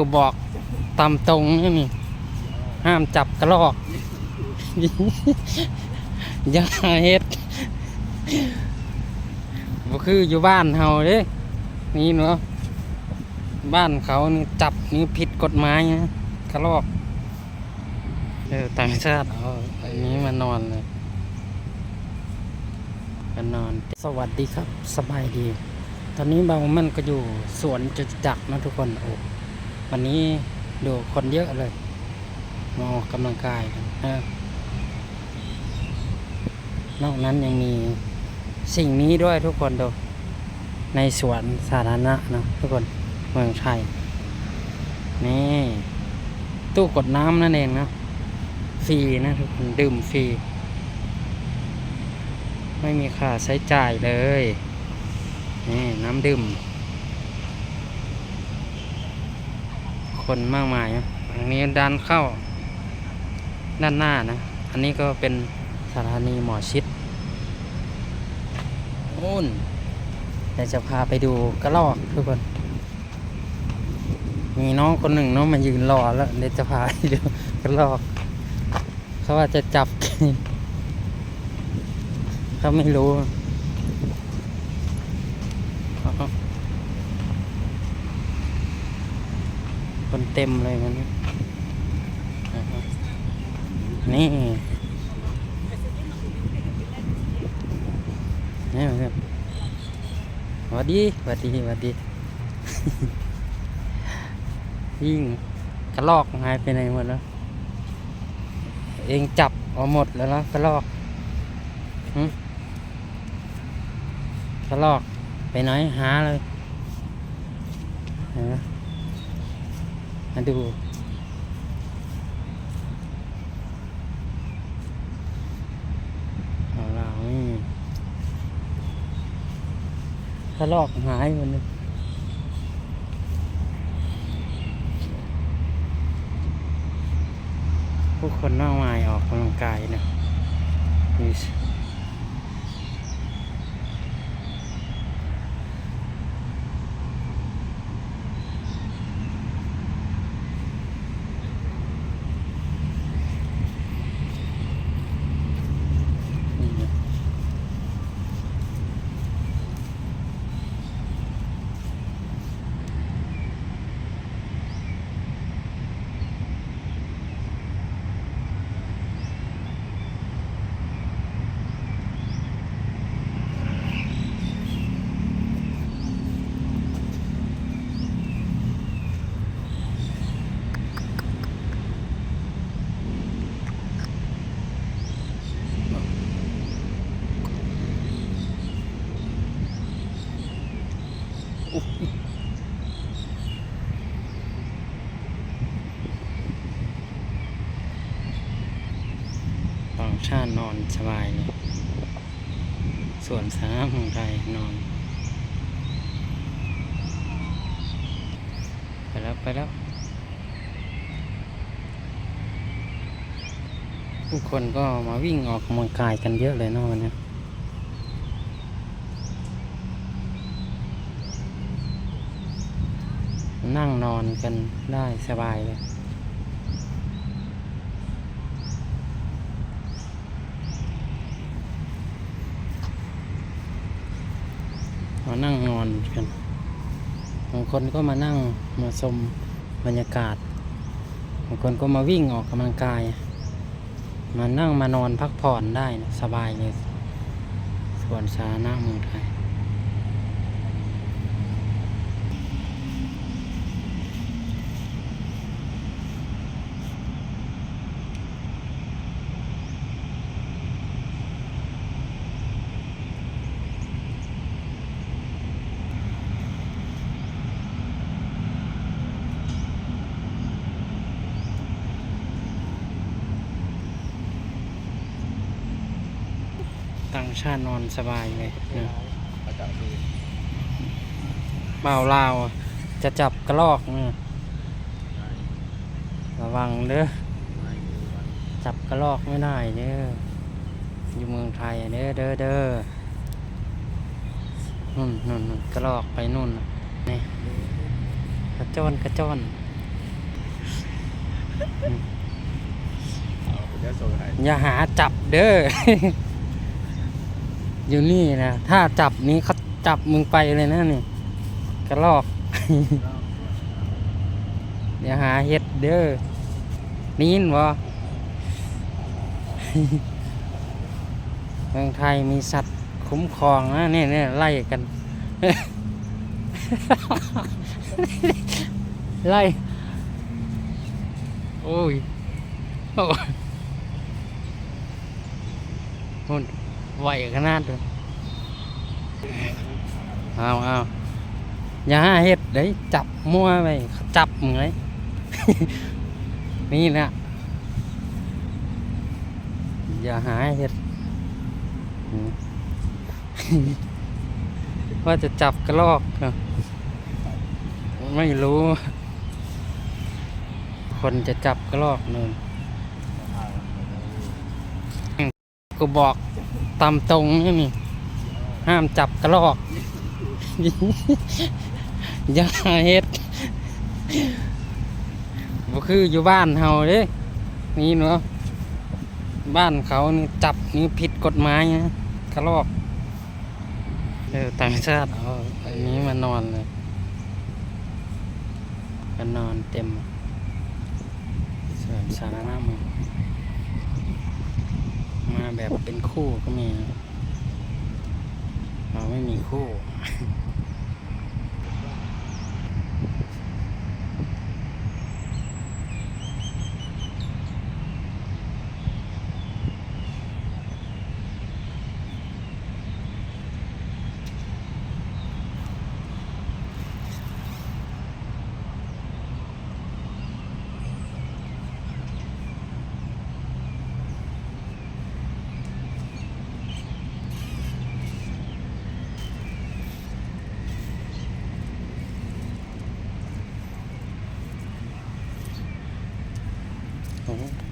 ก็บอกตามตรงนี่นี่ห้ามจับกระรอก อย่าเฮ็ดบ่คืออยู่บ้านเฮาเด้ นี่เนาะ บ้านเขานี่จับนี่ผิดกฎหมายนะกระรอกเออต่างชาติเอาอันนี้มานอนเลยมานอน สวัสดีครับ สบายดี ตอนนี้บางมันก็อยู่สวนจตุจักรนะทุกคนโอ้ วันนี้ดูคนเยอะเลยมาออกกำลังกายกันนะนอกนั้นยังมีสิ่งนี้ด้วยทุกคนดูในสวนสาธารณะนะทุกคนเมืองไทยนี่ตู้กดน้ำนั่นเองนะฟรีนะทุกคนดื่มฟรีไม่มีค่าใช้จ่ายเลยนี่น้ำดื่ม คนมากมายอันนี้ด้านเข้า ด้านหน้านะ อันนี้ก็เป็นสถานีหมอชิดโอ้นเดี๋ยวจะพาไปดูกระรอกทุกคน มีน้องคนหนึ่งน้องมายืนรอแล้วเดี๋ยวจะพาไปดูกระรอก เขาว่าจะจับเขาไม่รู้ คนเต็มเลยมันนี่นี่ครับสวัสดีสวัสดีสวัสดียิ่งกระลอกหายไปไหนหมดแล้ว เองจับเอาหมดแล้วนะกระลอกกระลอกไปไหนหาเลยเห็นไหม มาดูเอาล่ะอืมกระลอกหายมดเลยผู้คนมากมายออกกำลังกายนะนี่ อนสบายเลยส่วนสาธารณะของไทยนอน ไปแล้วไปแล้ว ผู้คนก็มาวิ่งออกกำลังกายกันเยอะเลยเนาะวันนี้นั่งนอนกันได้สบายเลย มานั่งนอนกันบางคนก็มานั่งมาชมบรรยากาศบางคนก็มาวิ่งออกกำลังกาย มานั่งมานอนพักผ่อนได้นะสบายเลยส่วนสาธารณะเมืองไทย ต่างชาตินอนสบายเลยนะเบาลาวจะจับกระลอกนะระวังเด้อจับกระลอกไม่ได้เด้ออยู่เมืองไทยเด้อเด้อเด้อนู่นนู่นนู่นกระลอกไปนู่นน่ะนี่กระโจนกระโจนเอาเดี๋ยวส่งให้อย่าหาจับเด้อ อยู่นี่นะถ้าจับนี้เขาจับมึงไปเลยนะนี่กระลอกอย่าหาเฮ็ดเด้อนี่ยินบ่เมืองไทยมีสัตว์คุ้มครองนะเนี่ยเนี่ยไล่กัน ไล่ โอ้ยโอ้ยมัน ไหวขนาดเลยเอาเอาอย่าหาเห็ดเด้ยจับมั่วไปจับมึงเลยนี่นะอย่าหาเห็ดว่าจะจับกระลอกไม่รู้ คนจะจับกระลอกนู่นก็บอก ตามตรงนี่นี่ ห้ามจับกระลอก อย่าเฮ็ดบ่คืออยู่บ้านเฮาเด้ นี่เนาะ บ้านเขานี่จับนี่ผิดกฎหมายนะกระลอกเออต่างชาติเอาอันนี้มานอนเลยก็นอนเต็มสวนสาธารณะมึง แบบเป็นคู่ก็มี เราไม่มีคู่ โอ้โห